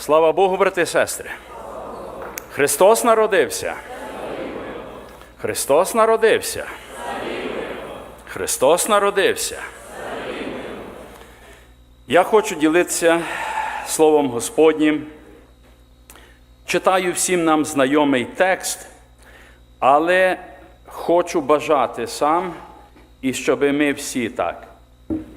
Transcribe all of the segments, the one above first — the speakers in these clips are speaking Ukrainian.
Слава Богу, брати і сестри. Христос народився. Христос народився. Христос народився. Я хочу ділитися Словом Господнім. Читаю всім нам знайомий текст, але хочу бажати сам, і щоб ми всі так,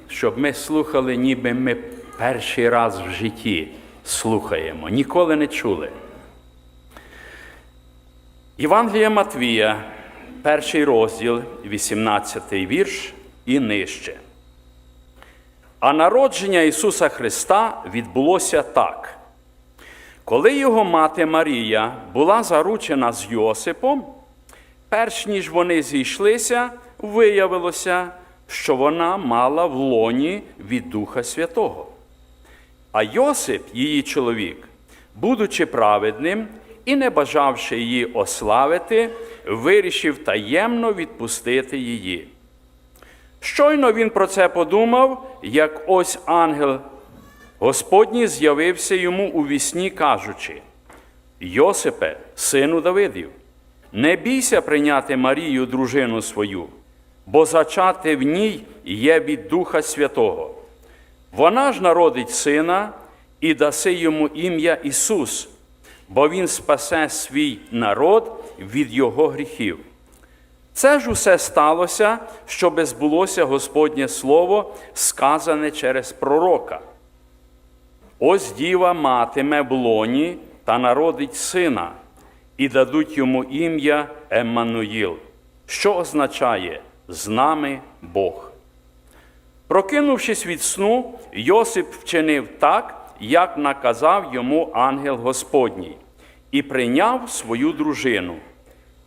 щоб ми слухали, ніби ми перший раз в житті слухаємо, ніколи не чули. Євангелія Матвія, перший розділ, 18 вірш і нижче. А народження Ісуса Христа відбулося так. Коли його мати Марія була заручена з Йосипом, перш ніж вони зійшлися, виявилося, що вона мала в лоні від Духа Святого. А Йосип, її чоловік, будучи праведним і не бажавши її ославити, вирішив таємно відпустити її. Щойно він про це подумав, як ось ангел Господній з'явився йому у вісні, кажучи: Йосипе, сину Давидів, не бійся прийняти Марію, дружину свою, бо зачати в ній є від Духа Святого. Вона ж народить сина і даси йому ім'я Ісус, бо Він спасе свій народ від його гріхів. Це ж усе сталося, щоби збулося Господнє Слово, сказане через пророка. Ось діва матиме в лоні та народить сина, і дадуть йому ім'я Еммануїл, що означає з нами Бог. Прокинувшись від сну, Йосип вчинив так, як наказав йому ангел Господній, і прийняв свою дружину,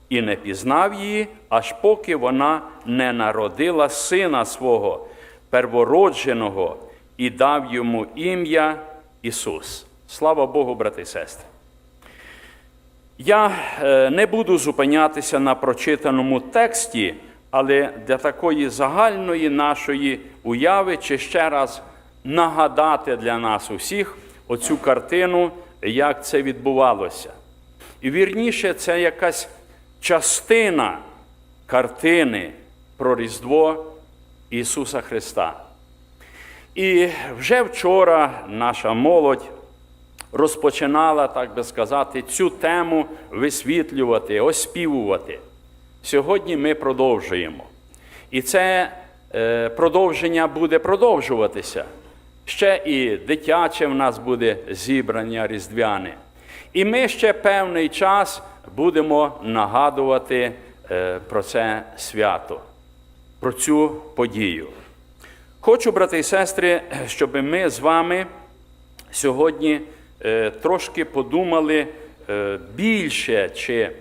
і не пізнав її, аж поки вона не народила сина свого, первородженого, і дав йому ім'я Ісус. Слава Богу, брати і сестри. Я е, не буду зупинятися на прочитаному тексті, але для такої загальної нашої уяви, чи ще раз нагадати для нас усіх оцю картину, як це відбувалося. І вірніше, це якась частина картини про Різдво Ісуса Христа. І вже вчора наша молодь розпочинала, так би сказати, цю тему висвітлювати, оспівувати. Сьогодні ми продовжуємо. І це е, продовження буде продовжуватися. Ще і дитяче в нас буде зібрання різдвяне. І ми ще певний час будемо нагадувати е, про це свято, про цю подію. Хочу, брати і сестри, щоб ми з вами сьогодні е, трошки подумали більше чи,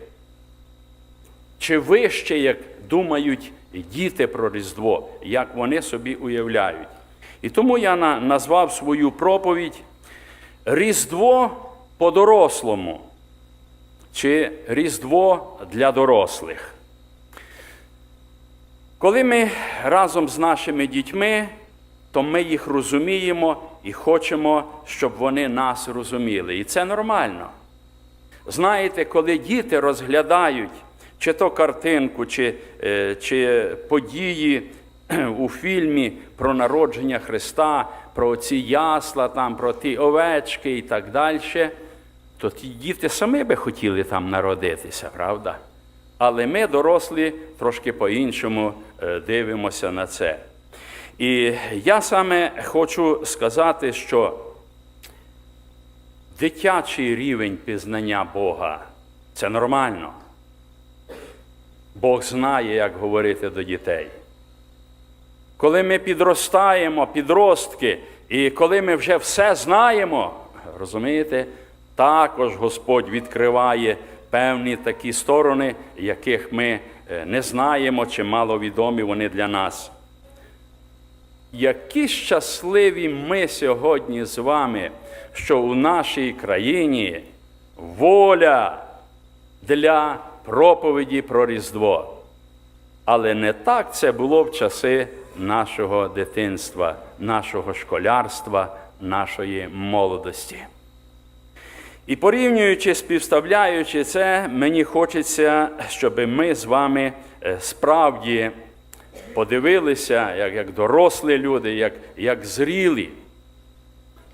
чи вище, як думають діти про Різдво, як вони собі уявляють. І тому я назвав свою проповідь Різдво по-дорослому чи Різдво для дорослих. Коли ми разом з нашими дітьми, то ми їх розуміємо і хочемо, щоб вони нас розуміли. І це нормально. Знаєте, коли діти розглядають чи то картинку, чи, е, чи події у фільмі про народження Христа, про ці ясла, там, про ті овечки і так далі, то ті діти самі би хотіли там народитися, правда? Але ми, дорослі, трошки по-іншому е, дивимося на це. І я саме хочу сказати, що дитячий рівень пізнання Бога це нормально. Бог знає, як говорити до дітей. Коли ми підростаємо, підростки, і коли ми вже все знаємо, розумієте, також Господь відкриває певні такі сторони, яких ми не знаємо чи маловідомі вони для нас. Які щасливі ми сьогодні з вами, що у нашій країні воля для проповіді про Різдво. Але не так це було в часи нашого дитинства, нашого школярства, нашої молодості. І порівнюючи, співставляючи це, мені хочеться, щоб ми з вами е, справді подивилися, як, як дорослі люди, як, як зрілі.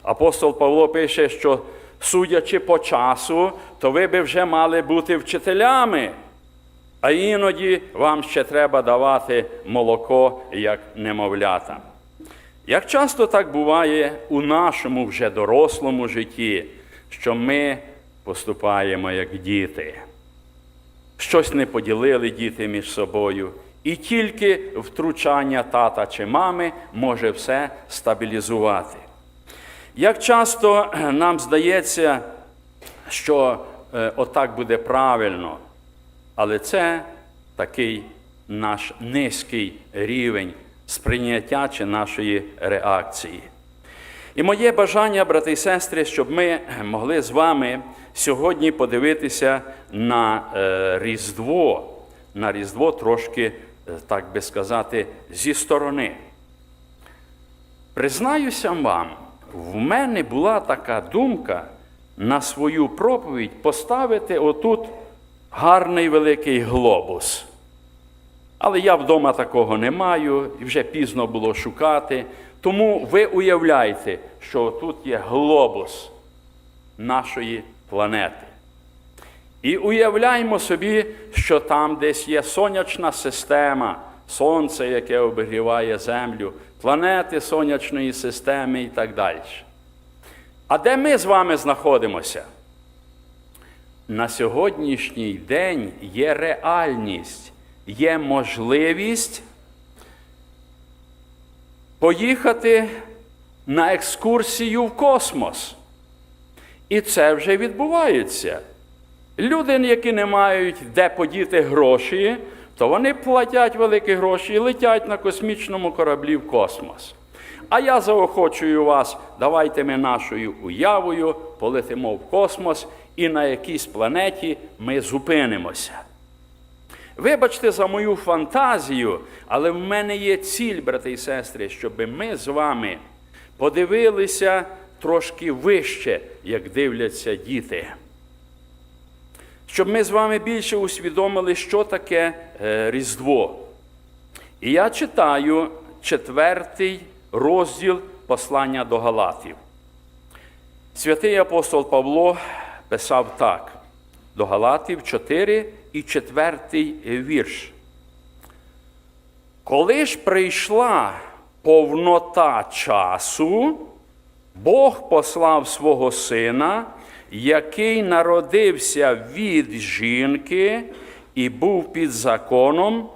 Апостол Павло пише, що судячи по часу, то ви би вже мали бути вчителями, а іноді вам ще треба давати молоко як немовлята. Як часто так буває у нашому вже дорослому житті, що ми поступаємо як діти, щось не поділили діти між собою, і тільки втручання тата чи мами може все стабілізувати. Як часто е, нам здається, що е, отак буде правильно, але це такий наш низький рівень сприйняття чи нашої реакції. І моє бажання, брати і сестри, щоб ми могли з вами сьогодні подивитися на е, Різдво, на Різдво трошки, е, так би сказати, зі сторони. Признаюся вам, в мене була така думка на свою проповідь поставити отут гарний великий глобус. Але я вдома такого не маю, і вже пізно було шукати. Тому ви уявляєте, що тут є глобус нашої планети. І уявляємо собі, що там десь є сонячна система, сонце, яке обігріває Землю, планети сонячної системи і так далі. А де ми з вами знаходимося? На сьогоднішній день є реальність, є можливість поїхати на екскурсію в космос. І це вже відбувається. Люди, які не мають де подіти гроші, то вони платять великі гроші і летять на космічному кораблі в космос. А я заохочую вас, давайте ми нашою уявою полетимо в космос і на якійсь планеті ми зупинимося. Вибачте за мою фантазію, але в мене є ціль, брати і сестри, щоб ми з вами подивилися трошки вище, як дивляться діти. Щоб ми з вами більше усвідомили, що таке е, Різдво. І я читаю четвертий розділ послання до Галатів. Святий апостол Павло писав так: до Галатів 4 і 4 вірш. Коли ж прийшла повнота часу, Бог послав свого сина, який народився від жінки і був під законом,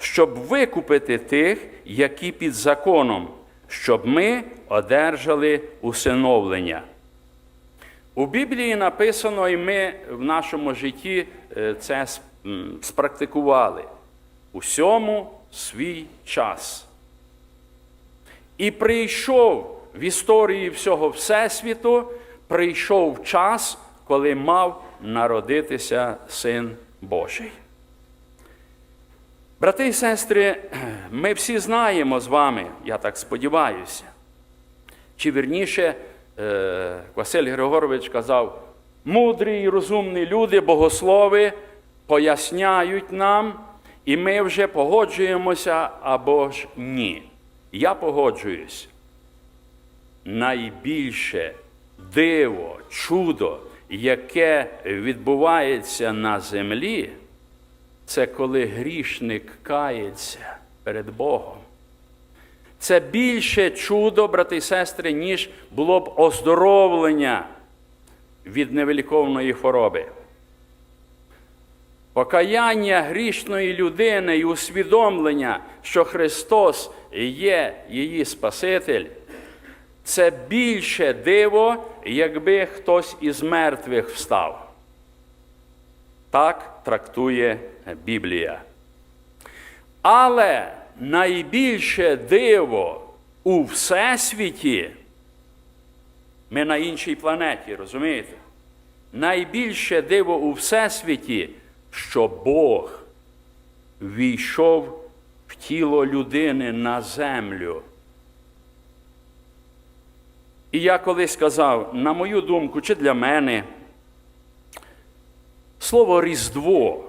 щоб викупити тих, які під законом, щоб ми одержали усиновлення. У Біблії написано, і ми в нашому житті е, це спрактикували. Усьому свій час. І прийшов в історії всього Всесвіту, прийшов час, коли мав народитися Син Божий. Брати і сестри, ми всі знаємо з вами, я так сподіваюся, чи вірніше, е, Василь Григорович казав, мудрі і розумні люди, богослови поясняють нам, і ми вже погоджуємося або ж ні. Я погоджуюсь. Найбільше диво, чудо, яке відбувається на землі, це коли грішник кається перед Богом. Це більше чудо, брати і сестри, ніж було б оздоровлення від невеликовної хвороби. Покаяння грішної людини і усвідомлення, що Христос є її Спаситель, це більше диво, якби хтось із мертвих встав. Так трактує Біблія. Але найбільше диво у Всесвіті, ми на іншій планеті, розумієте? Найбільше диво у Всесвіті, що Бог війшов в тіло людини на землю. І я колись сказав, на мою думку, чи для мене, Слово Різдво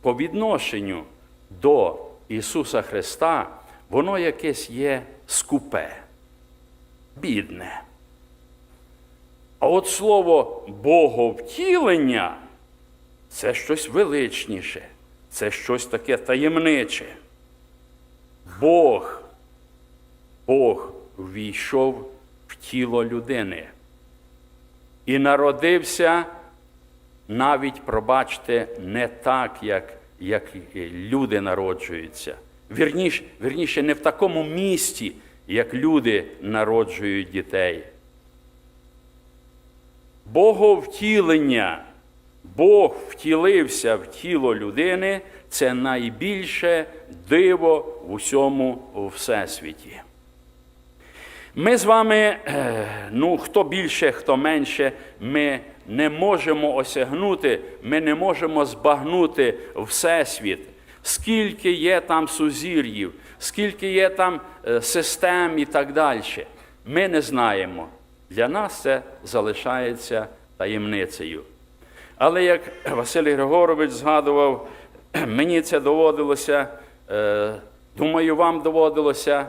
по відношенню до Ісуса Христа, воно якесь є скупе, бідне. А от слово Боговтілення це щось величніше, це щось таке таємниче. Бог, Бог ввійшов тіло людини і народився навіть, пробачте, не так, як, як люди народжуються. Вірніше, вірніше, не в такому місці, як люди народжують дітей. Боговтілення, Бог втілився в тіло людини це найбільше диво в усьому всесвіті. Ми з вами, е, ну хто більше, хто менше, ми не можемо осягнути, ми не можемо збагнути Всесвіт, скільки є там сузір'їв, скільки є там е, систем і так далі. Ми не знаємо. Для нас це залишається таємницею. Але як Василь Григорович згадував, мені це доводилося, е, думаю, вам доводилося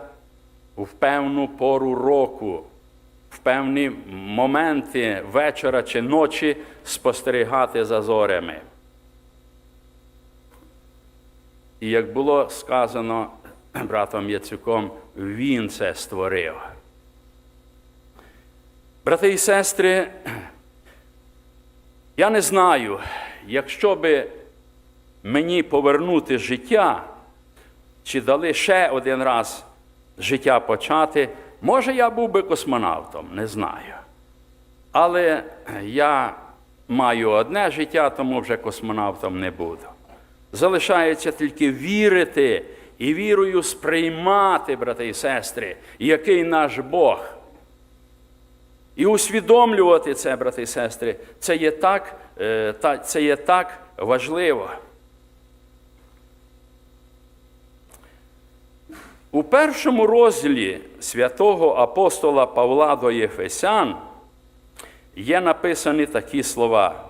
в певну пору року, в певні моменти вечора чи ночі спостерігати за зорями. І як було сказано братом Яцюком, він це створив. Брати і сестри, я не знаю, якщо би мені повернути життя, чи дали ще один раз життя почати, може, я був би космонавтом, не знаю. Але я маю одне життя, тому вже космонавтом не буду. Залишається тільки вірити і вірою сприймати, брати і сестри, який наш Бог. І усвідомлювати це, брати і сестри, це є так, е, це є так важливо. У першому розділі святого апостола Павла до Єфесян є написані такі слова.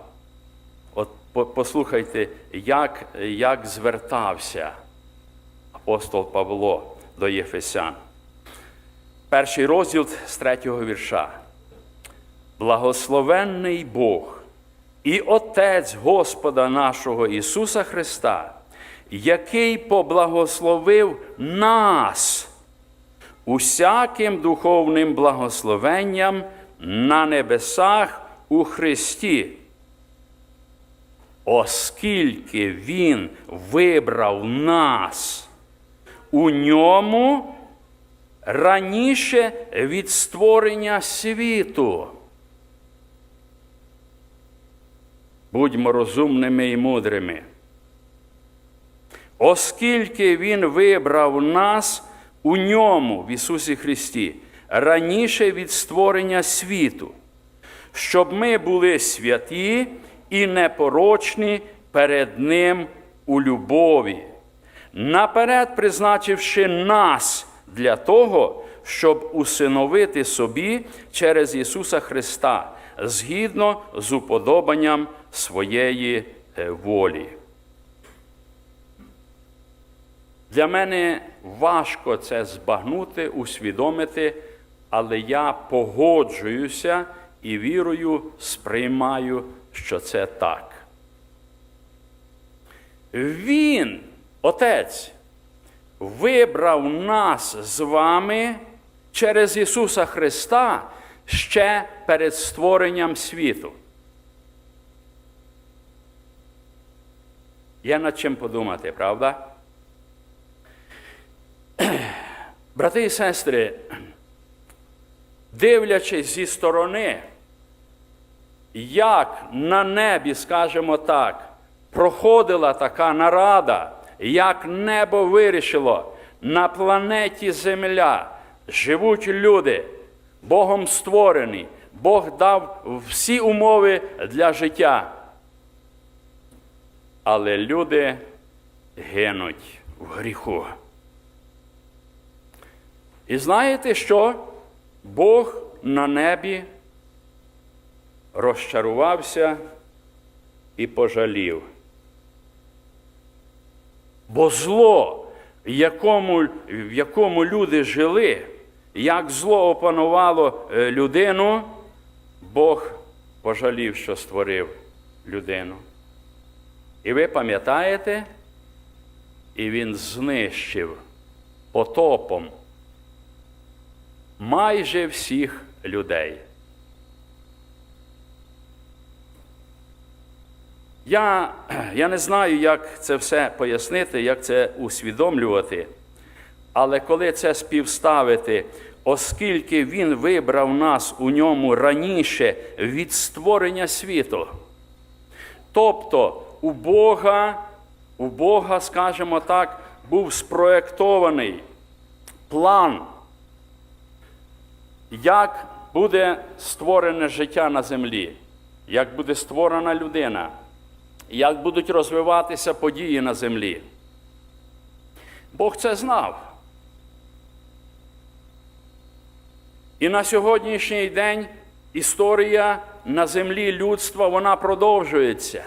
От послухайте, як, як звертався апостол Павло до Єфесян. Перший розділ з третього вірша. Благословенний Бог і Отець Господа нашого Ісуса Христа, який поблагословив нас усяким духовним благословенням на небесах у Христі, оскільки Він вибрав нас у ньому раніше від створення світу. Будьмо розумними і мудрими. Оскільки Він вибрав нас у ньому, в Ісусі Христі, раніше від створення світу, щоб ми були святі і непорочні перед Ним у любові, наперед призначивши нас для того, щоб усиновити собі через Ісуса Христа згідно з уподобанням своєї волі. Для мене важко це збагнути, усвідомити, але я погоджуюся і вірою сприймаю, що це так. Він, Отець, вибрав нас з вами через Ісуса Христа ще перед створенням світу. Є над чим подумати, правда? Брати і сестри, дивлячись зі сторони, як на небі, скажімо так, проходила така нарада, як небо вирішило, на планеті Земля живуть люди, Богом створені, Бог дав всі умови для життя. Але люди гинуть в гріху. І знаєте що? Бог на небі розчарувався і пожалів. Бо зло, в якому, в якому люди жили, як зло опанувало е, людину, Бог пожалів, що створив людину. І ви пам'ятаєте, і він знищив потопом майже всіх людей. Я, я не знаю, як це все пояснити, як це усвідомлювати, але коли це співставити, оскільки Він вибрав нас у ньому раніше від створення світу, тобто у Бога, у Бога, скажімо так, був спроєктований план, як буде створене життя на землі, як буде створена людина як будуть розвиватися події на землі. Бог це знав. І на сьогоднішній день історія на землі людства вона продовжується.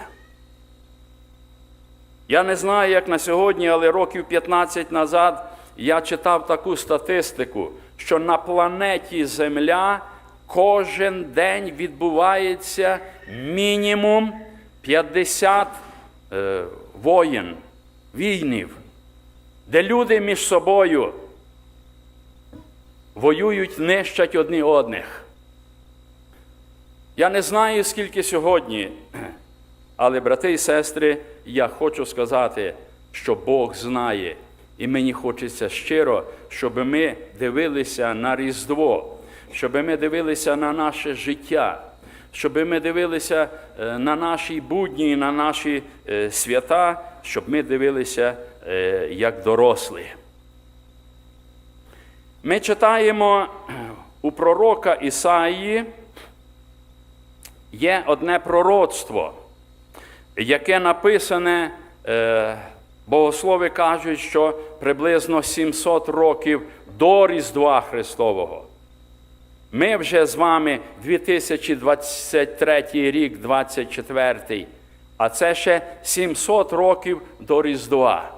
Я не знаю, як на сьогодні, але років 15 назад я читав таку статистику, що на планеті Земля кожен день відбувається мінімум 50 е, воїн, війнів, де люди між собою воюють, нищать одні одних. Я не знаю, скільки сьогодні, але, брати і сестри, я хочу сказати, що Бог знає, і мені хочеться щиро, щоб ми дивилися на Різдво, щоб ми дивилися на наше життя щоб ми дивилися е, на наші будні, на наші е, свята, щоб ми дивилися е, як дорослі. Ми читаємо у пророка Ісаї є одне пророцтво, яке написане, богослови кажуть, що приблизно 700 років до Різдва Христового. Ми вже з вами 2023 рік, 24, а це ще 700 років до Різдва.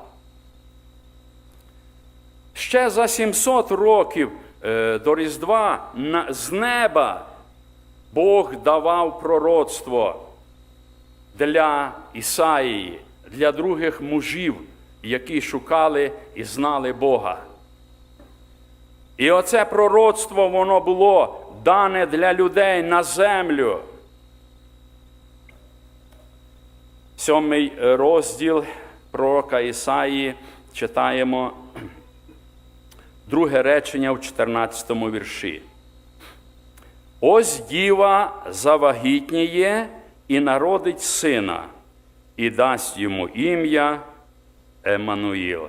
Ще за 700 років е, до Різдва з неба Бог давав пророцтво для Ісаїї, для других мужів, які шукали і знали Бога. І оце пророцтво воно було дане для людей на землю. Сьомий розділ пророка Ісаї читаємо друге речення в 14 вірші. Ось діва завагітніє і народить сина, і дасть йому ім'я Еммануїл.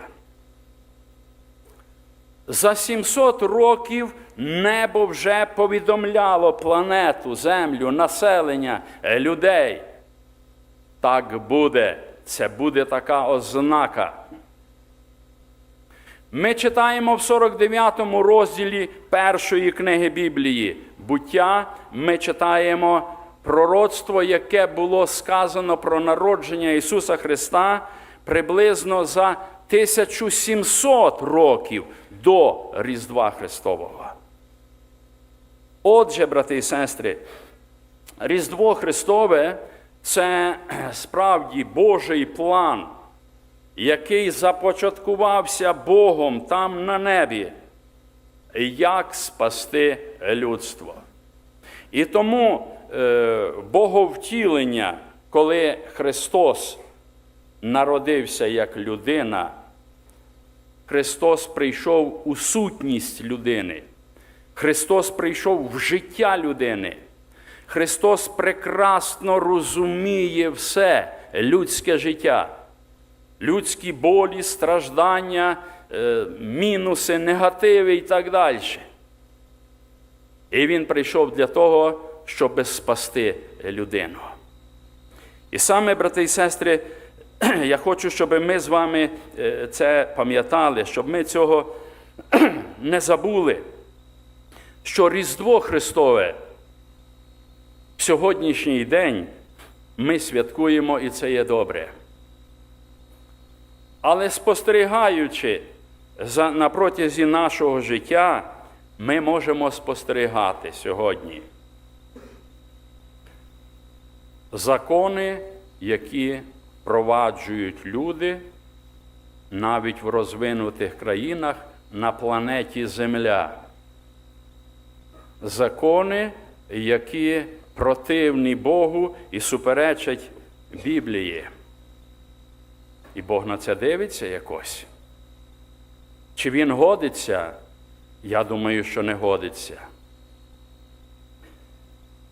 За 700 років небо вже повідомляло планету, землю, населення, е, людей. Так буде, це буде така ознака. Ми читаємо в 49 розділі першої книги Біблії буття, ми читаємо пророцтво, яке було сказано про народження Ісуса Христа приблизно за 1700 років до Різдва Христового. Отже, брати і сестри, Різдво Христове це справді Божий план, який започаткувався Богом там на небі, як спасти людство. І тому Боговтілення, коли Христос народився як людина, Христос прийшов у сутність людини. Христос прийшов в життя людини. Христос прекрасно розуміє все людське життя, людські болі, страждання, е, мінуси, негативи і так далі. І Він прийшов для того, щоб спасти людину. І саме, брати і сестри, я хочу, щоб ми з вами е, це пам'ятали, щоб ми цього не забули, що Різдво Христове в сьогоднішній день ми святкуємо, і це є добре. Але спостерігаючи за, на протязі нашого життя, ми можемо спостерігати сьогодні закони, які впроваджують люди навіть в розвинутих країнах на планеті Земля. Закони, які противні Богу і суперечать Біблії. І Бог на це дивиться якось. Чи він годиться? Я думаю, що не годиться.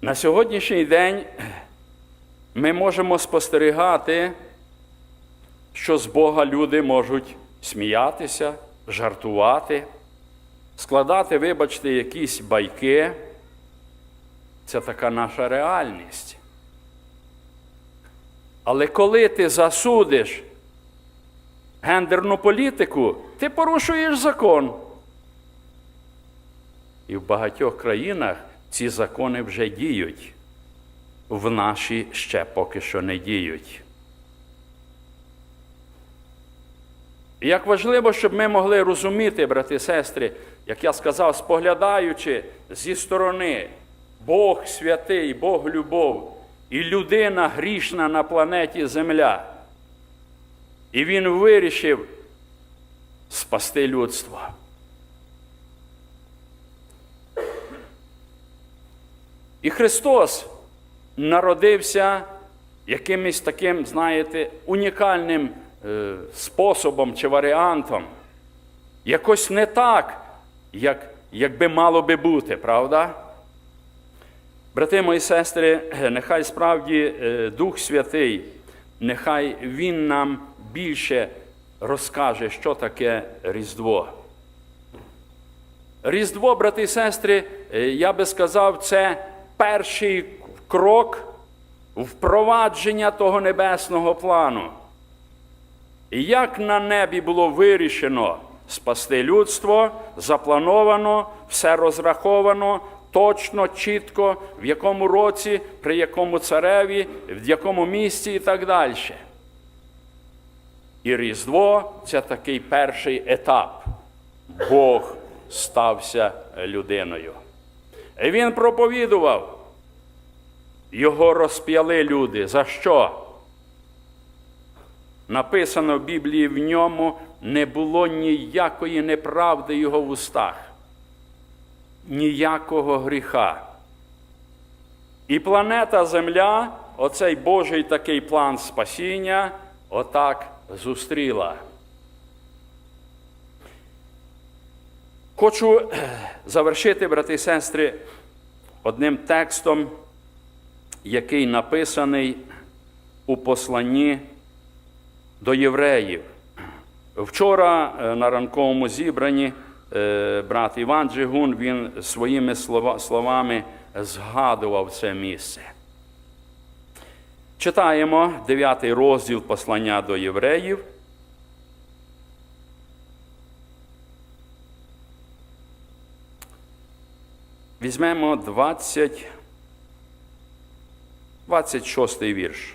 На сьогоднішній день ми можемо спостерігати, що з Бога люди можуть сміятися, жартувати, складати, вибачте, якісь байки. Це така наша реальність. Але коли ти засудиш гендерну політику, ти порушуєш закон. І в багатьох країнах ці закони вже діють, в нашій ще поки що не діють. І Як важливо, щоб ми могли розуміти, брати і сестри, як я сказав, споглядаючи зі сторони Бог святий, Бог любов і людина грішна на планеті Земля. І він вирішив спасти людство. І Христос народився якимось таким, знаєте, унікальним е, способом чи варіантом. Якось не так, як, як би мало би бути, правда? Брати мої сестри, нехай справді е, Дух Святий, нехай Він нам більше розкаже, що таке Різдво. Різдво, брати і сестри, е, я би сказав, це перший крок впровадження того небесного плану. І як на небі було вирішено спасти людство, заплановано, все розраховано, точно, чітко, в якому році, при якому цареві, в якому місці і так далі. І Різдво це такий перший етап. Бог стався людиною. І він проповідував. Його розп'яли люди. За що? Написано в Біблії в ньому не було ніякої неправди його в устах, ніякого гріха. І планета Земля, оцей Божий такий план спасіння, отак зустріла. Хочу завершити, брати і сестри, одним текстом, який написаний у посланні до євреїв. Вчора е, на ранковому зібранні е, брат Іван Джигун він своїми словами згадував це місце. Читаємо 9 розділ послання до євреїв. Візьмемо 20, 26 вірш.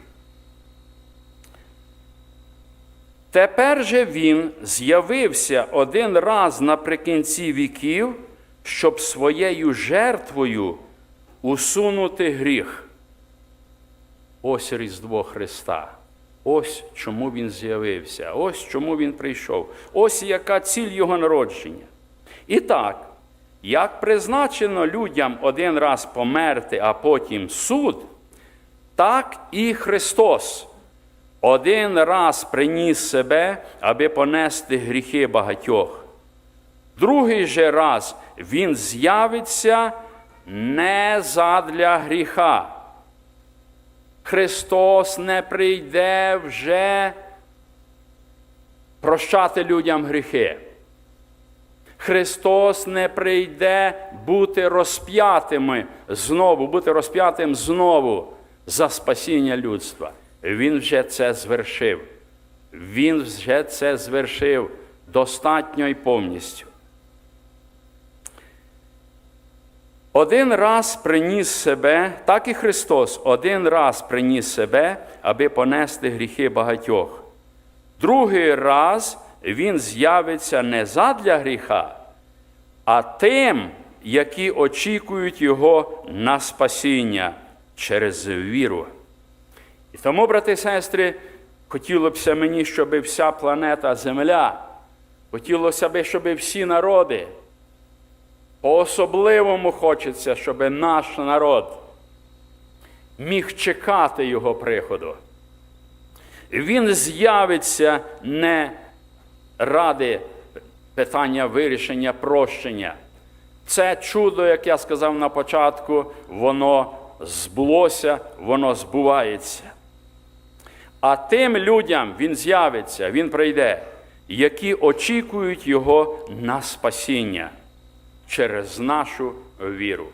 Тепер же він з'явився один раз наприкінці віків, щоб своєю жертвою усунути гріх. Ось Різдво Христа. Ось чому Він з'явився, ось чому Він прийшов, ось яка ціль Його народження. І так, як призначено людям один раз померти, а потім суд, так і Христос один раз приніс себе, аби понести гріхи багатьох. Другий же раз Він з'явиться не задля гріха. Христос не прийде вже прощати людям гріхи. Христос не прийде бути розп'ятими знову, бути розп'ятим знову за спасіння людства. Він вже це звершив. Він вже це звершив достатньо і повністю. Один раз приніс себе, так і Христос один раз приніс себе, аби понести гріхи багатьох. Другий раз Він з'явиться не задля гріха, а тим, які очікують Його на спасіння через віру. І тому, брати і сестри, хотілося б мені, щоб вся планета Земля, хотілося б, щоб всі народи, по-особливому хочеться, щоб наш народ міг чекати Його приходу. Він з'явиться не ради питання вирішення прощення. Це чудо, як я сказав на початку, воно збулося, воно збувається. А тим людям він з'явиться, він прийде, які очікують його на спасіння через нашу віру.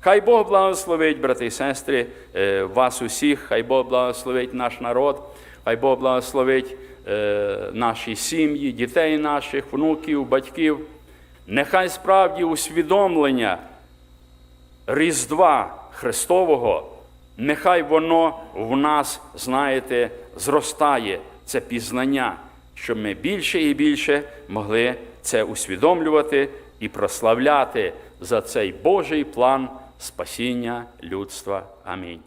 Хай Бог благословить, брати і сестри, е, вас усіх, хай Бог благословить наш народ, хай Бог благословить е, наші сім'ї, дітей наших, внуків, батьків. Нехай справді усвідомлення Різдва Христового, нехай воно в нас, знаєте, зростає, це пізнання, щоб ми більше і більше могли це усвідомлювати і прославляти за цей Божий план спасіння людства. Амінь.